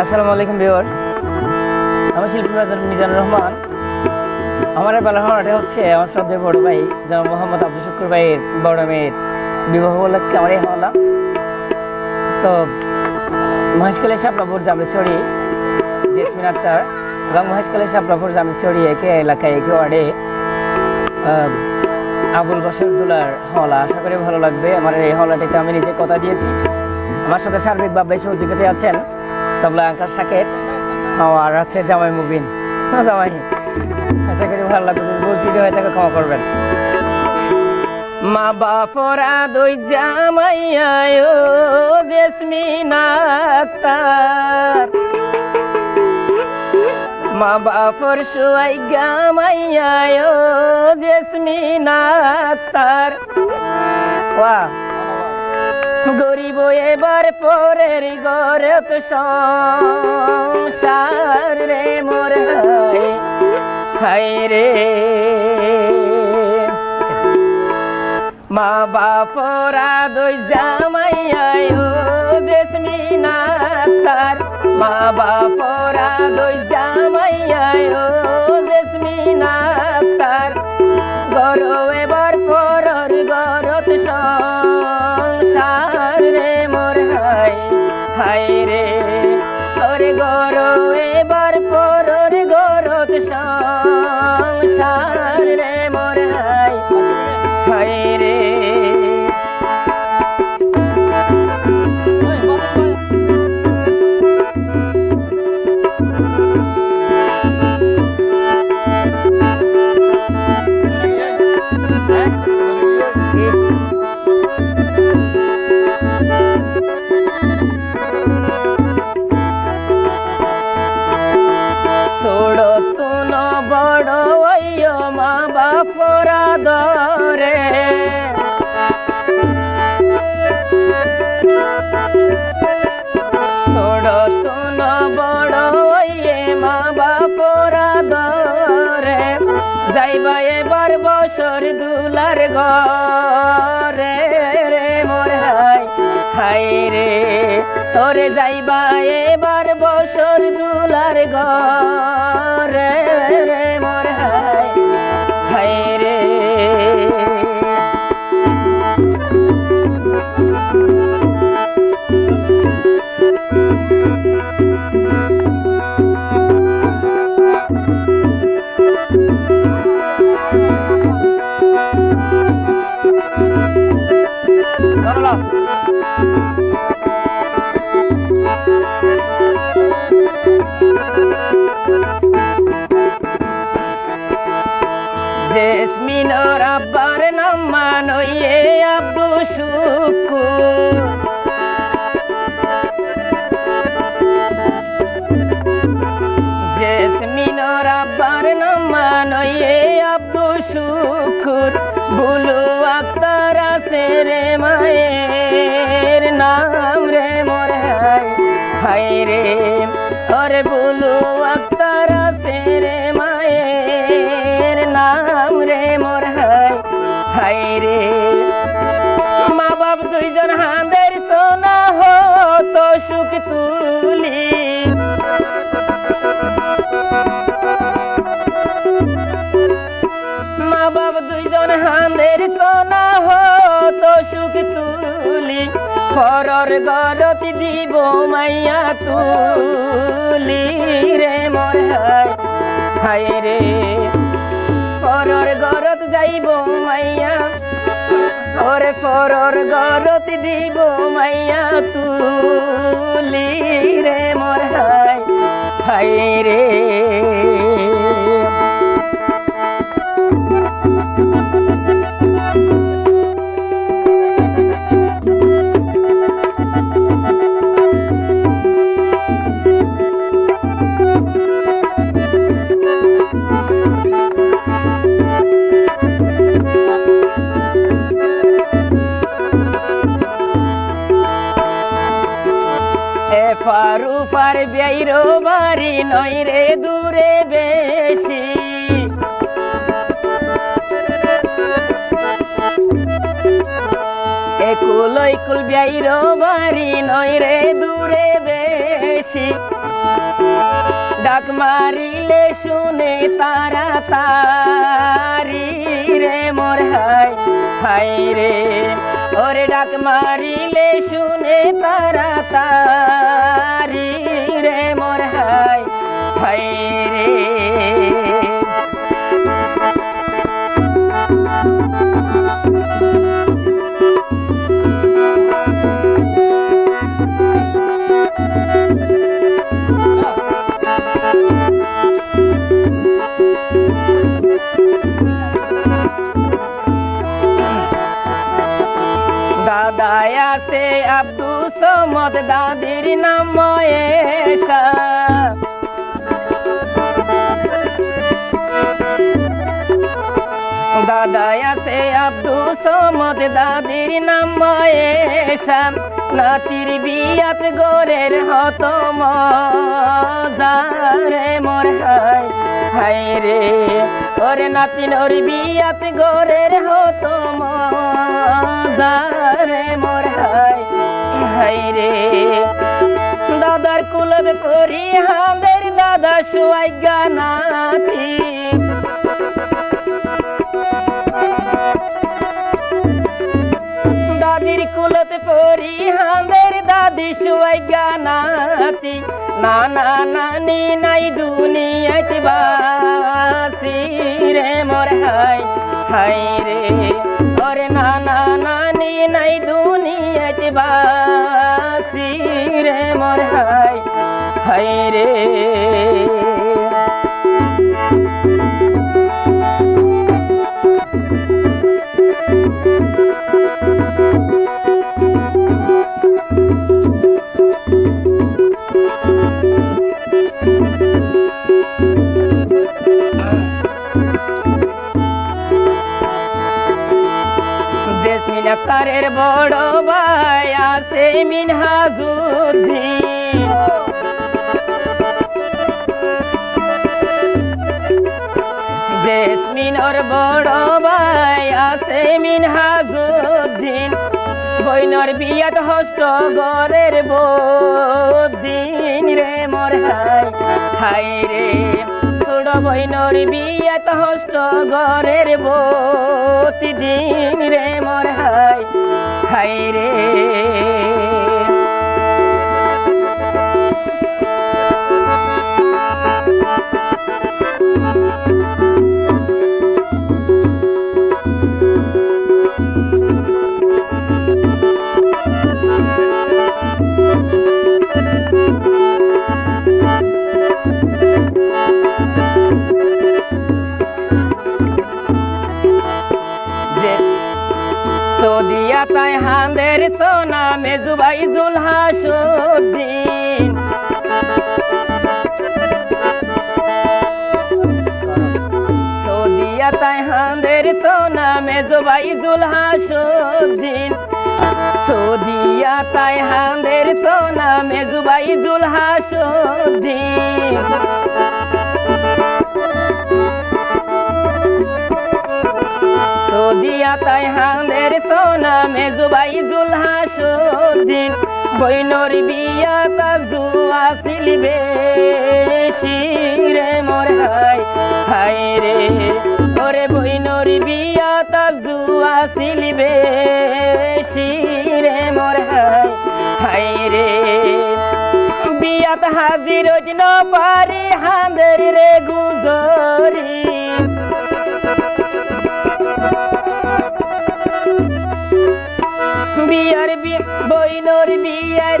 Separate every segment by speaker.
Speaker 1: আসসালামু আলাইকুম ভিউয়ার্স। আমি শিল্পী বাজার মিজানুর রহমান। আমার এই পালাহামাটা হচ্ছে আমার শ্রদ্ধেয় বড় ভাই যেমন মোহাম্মদ আব্দুল শুক্র ভাইয়ের বড় মেয়ের বিবাহ উপলক্ষে আমার এই হাওলা। তো মহেশকালের শাপলাপুর জামরিছড়ি জেসমিন আক্তার এবং মহেশকালের শাপলাপুর জামরিছড়ি একে এলাকায়, একে ওয়ার্ডে আবুল বসর দুলার হলা আশা করি ভালো লাগবে। আমার এই হলাটিতে আমি নিজে কথা দিয়েছি। আমার সাথে সার্বিক সার্বিকভাবে সহযোগিতা আছেন তবলা আঙ্কার সাকেত আর আছে জামাই মুবিন। হ্যাঁ, জামাই। আশা করি ভালো লাগবে ত্রুটি হয়ে থাকে ক্ষমা করবেন। মা বাপরা দুই জামাইয়ায় জেসমিন মা বাপর সুয়াই গামাইয়ায় জেসমিন আক্তার। ওয়া গরিব এবার পরের গরত সংসার রে মোর হায় হায় রে। মা বাপরা দই জামাইয়ায় জেসমিনা তার। মা বাপরা দই জামাইয়ায় জেসমিনা বাপরা দরে ছোড় তুন বড় অಯ್য়ে মা বাপরা দরে যাইবা এবার বছর দুলার ঘরে। রে মোর হাই হাই রে, তোরে যাইবা এবার বছর দুলার ঘরে। সুকুর বুলু আক্তার আছে রে মায়ের নাম রে মোর হাই রে, ওরে বুলু আক্তার আছে রে মায়ের নাম রে মোর হাই রে, মা বাপ দুইজন হাঁদের সোনা হতো সুখ তুলি সোনা হতো সুখ তুলি পরর গরতি দিব মাইয়া তুলি রে মোর হাই রে, পরর গরত যাইব মাইয়া, ওরে পরর গরত দিব মাইয়া তুলি রে মোর হাই রে। এ উপার পার বেইরো বাড়ি নই রে দূরে বেশি। একুল কুল বেয়ের বাড়ি নই রে দূরে বেশি। ডাক মারিলে শুনে তারা তারি রে মোর হাই হাই রে। ওরে ডাক মারিলে শুনে তারা তারি রে মোর হাই হাই রে। দাদির নাম ময়েশা নাতির বিয়াত গোরের হত মজারে মোর হাই হাই রে। ওরে নাতি ওর বিয়াত গোরের হত মজারে মোর হাই হাই রে। দাদার কুলদ করি হাঁদের, দাদা শুয়াই গানাতি দাদির কুলত করি হাঁদের দাদি শুয়াই গানাতি। নানা নানি নাই দুনিয়াতে বাসি রে মোর হাই হাই রে। ওরে নানা নানি নাই দুনিয়াতে বাসি রে মোর হাই হাই রে। মিনহাজুদ্দিন বৈনর বিয়াত হস্ত গরের বদিন রে মোর হাই হাই রে। ছোট বৈনর বিয়াত হস্ত গরের বতি দিন রে মোর হাই হাই রে। হাঁদের সোনা মেজুবাই জুলহাসুদ্দিন সৌদিয়া তাই হাঁদের সোনা মেজুবাই জুলহাসুদ্দিন সৌদিয়া তাই হাঁদের সোনা মেজুবাই জুলহাসুদ্দিন সৌদিয়া তাই হাঁদের সোনা মেজুবাই জুলহাসুদ্দিন বইনর বিয়া তার জুয়া সিলিবে রে মোর হাই হাই রে। ওরে বইনর বিয়া তার জুয়া সিলিবে রে মোর হাই হাই রে। বিয়াত হাজির ন পারি হাঁদের রে গুজরি। বইনর বিয়ার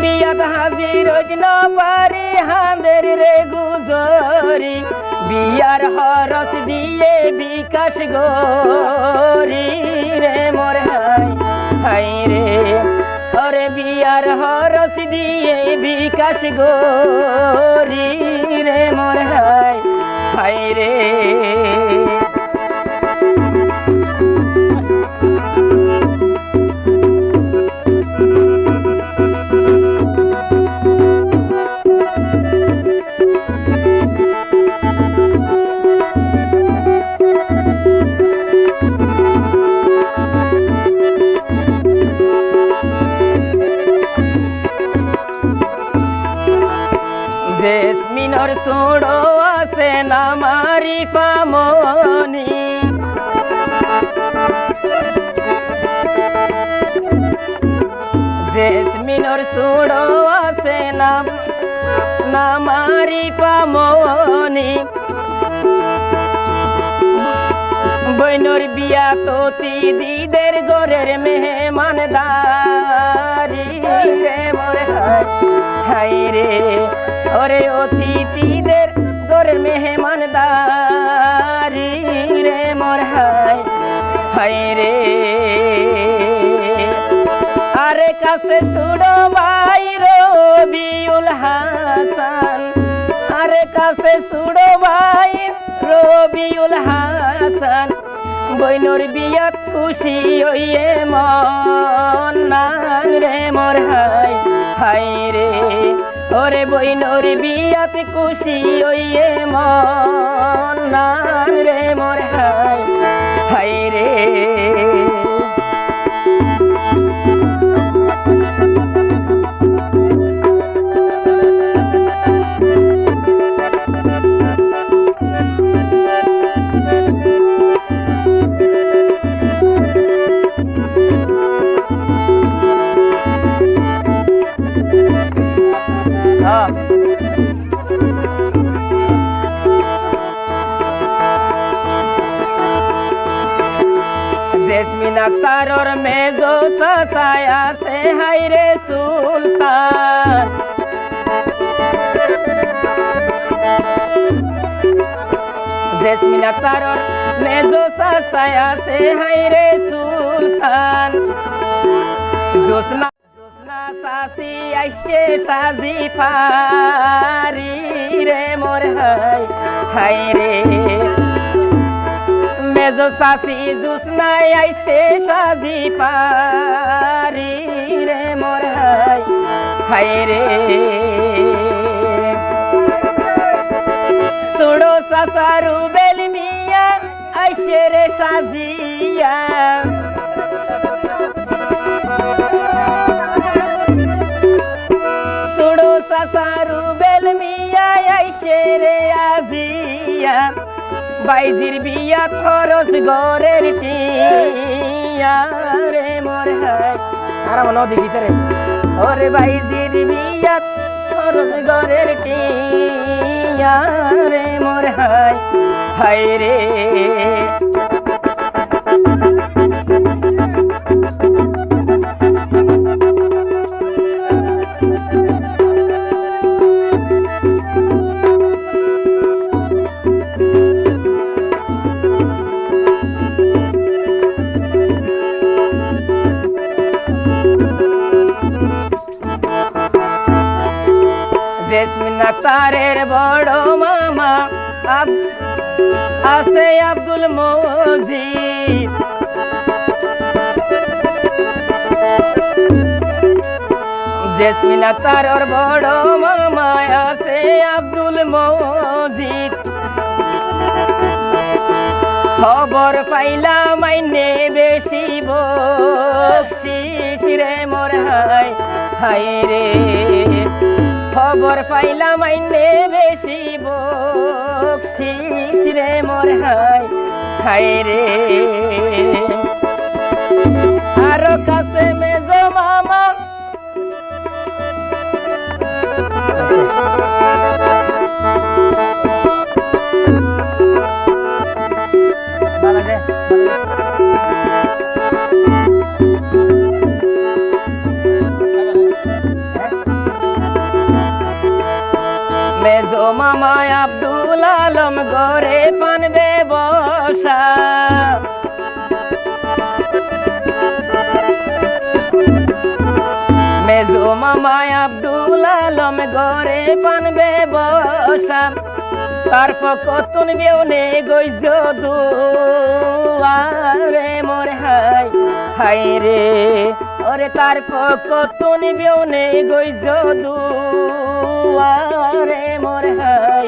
Speaker 1: বিয়াত হাজির ন পারি হাঁদের রে গুজরি। বিয়ার হরস দিয়ে বিকাশ গরি রে মোর হাই হাই রে। ওরে বিয়ার হরস দিয়ে বিকাশ গরি রে মোর হাই হাই রে। সুড়ো আছে না মারি পামনি। জেসমিনর সুড়ো আছে না না মারি পামনি। বৈনর বিয়া তো দিদের গরের মেহমান দারি রে। মোর হাই রে। ওরে অতিথিদের গরের মেহমান দারি রে মোর হাই হাই রে। আরে কাছে ছুড়ো ভাই রবিউল হাসান, আরে কাছে ছুড়ো ভাই রবিউল হাসান, বৈনর বিয়াত খুশি হইয়ে মন রে মোর হাই হাই রে। ওরে বৈনর বিয়াত খুশি এ মন রে মোর হাই হাই রে। হ্যাঁ জেসমিন আক্তারর মেজো সাসায়া সে হাইরে সুলতান জেসমিন আক্তারর মেজো সাসায়া সে হাইরে সুলতান জোসনা জোসনা সাসি আইসে সাজি ফারি রে মোর হাই হাই রে। মেজো সাসি জোসনাই আইসে সাজি পারি রে মোর হাই হাই রে। সুড়ো সাসারু বেলি মিয়া আইসে রে সাজিয়া। বাইজির বিয়া খরচ গরের রে মোর তারা মনে দেখি রে। ওরে বাইজির বিয়া খরচ গরের রে মোর হাই হায় রে। জেসমিন আক্তারের বড় মামা আছে আব্দুল মজিদ। খবর পাইলাম মাইনে বেশি বকশিস রে মোর হাই হাই রে। খবর পাইলাম মাইনে বেশি বকশিস রে মোর হাই হাই রে। আরও কাছে মেজো মামা মামা আব্দুল আলম গরে পানবে বসা মেজো মামা আব্দুল আলম গরে পানবে বসা তার পকতুন বেউনে গইজ দুয়ারে মোর হাই হাই রে। ওরে তার পকতুন বেউনে গইজ দুয়ারে দুয়ারে মোর হাই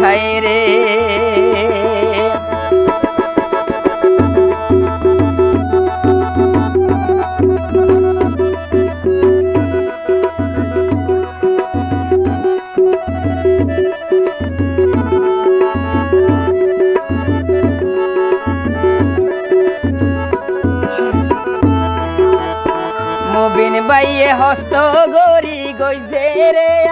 Speaker 1: হাই রে। বাইয়ে হস্ত গরি গইছে রে।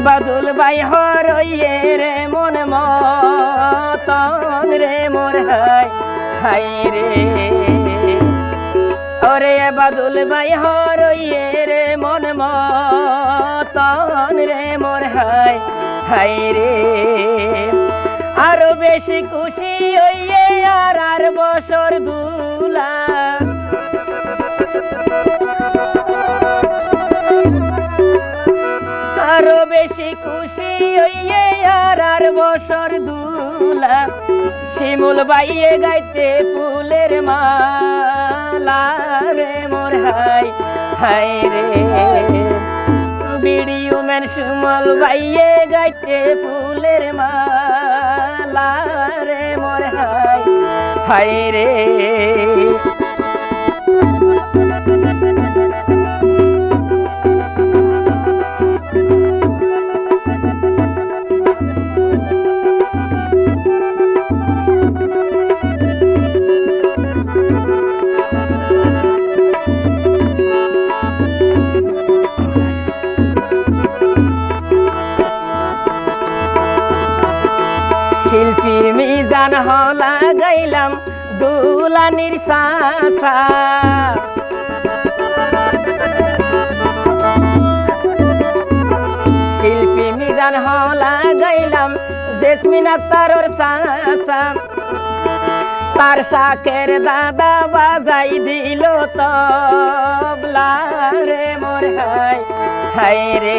Speaker 1: এবাদুল বাই হরইয়ে রে মন মতন রে মোর হাই হাই রে। ওরে বাদুল বাই হরইয়ে রে মন মতন রে মোর হাই হাই রে। আরও বেশি খুশি হইয়ে আর আর বছর দুলা। আরও বেশি খুশি হইয়ে আর আর বছর দুলা। শিমুল বাইয়ে গাইতে ফুলের মালা রে মোর হাই হাই রে। বিড়ি উমেন সুমল বাইয়ে গাইতে ফুলের মালা রে মোর হাই হাই রে। মিজান হলা গাইলাম দুলানির সাথা শিল্পী মিজান হলা গাইলাম আক্তারর সাসা তার শাকের দাদা বাজাই দিল তবলা রে মোর হাই হাই রে।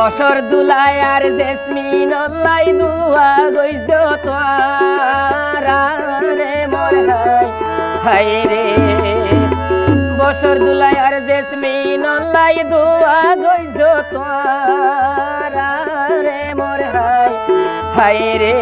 Speaker 1: বসর দুলাই আর জেসমিন লাই দুয়া গইজ রে মোর হাই রে। বসর দুলাই আর জেসমিন লাই দুয়া গইজ রে মোর হাই হাই রে।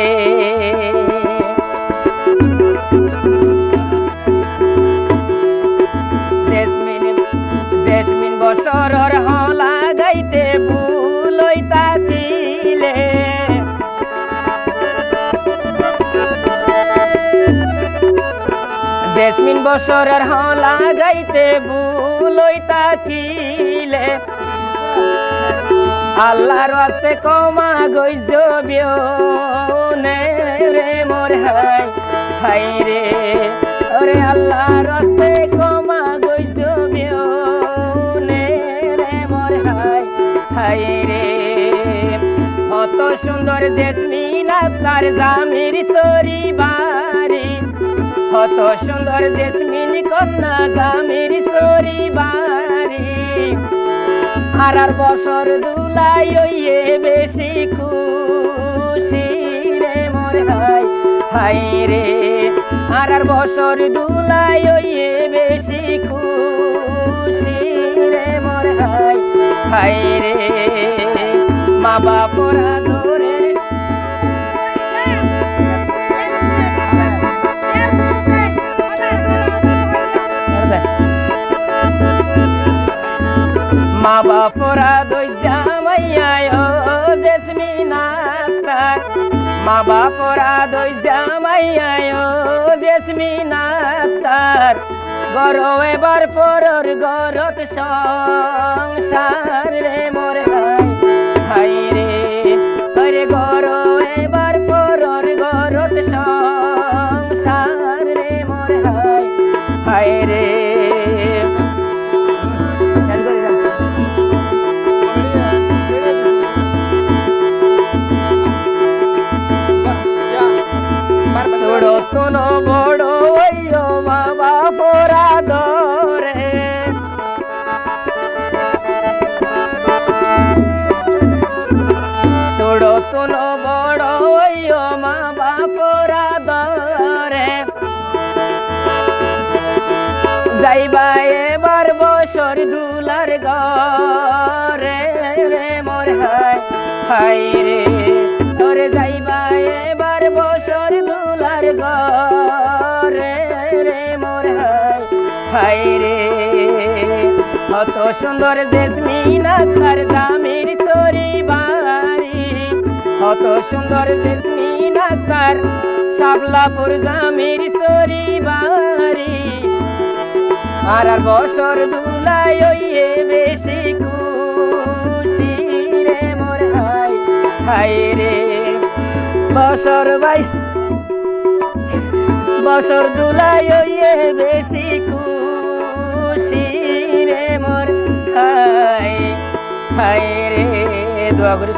Speaker 1: জেসমিন বসরর হলা গাইতে ভুলই তাকিলে আল্লাহর রাস্তে কমা বিয়নে রে মোর হাই হাই রে। ওরে আল্লাহর রাস্তে কমা বিয়নে রে মোর হাই হাই রে। অত সুন্দর জেসমিন তার জামির সরি বাড়ি কত সুন্দর জেসমিন কন্যা জামির সরি বাড়ি আর আর বছর দুলাই ওইয়ে বেশি খুশি রে মোর হাই হাই রে। আর আর বছর দুলাই ওইয়ে বেশি খুশি রে মোর হাই হাই রে। মা বাপরা দই জামাইয়ায় জেসমিনা মা বাপরা দই জামাইয়ায় জেসমিনা তার গর এবার পরর গরত সংসার রে মোর হাই রে গর হাই রে। কত সুন্দর জেসমিন আকার দামির তোরি বাড়ি। কত সুন্দর জেসমিন আকার শাবলাপুর জামির সরি বাড়ি। আর আর বছর দুলাই ওইয়ে বেশি খুশি রে মোর হাই হাই রে। বছর বাই বছর দুলাই ওইয়ে বেশি মোর হাই হাই রে দোয়া করি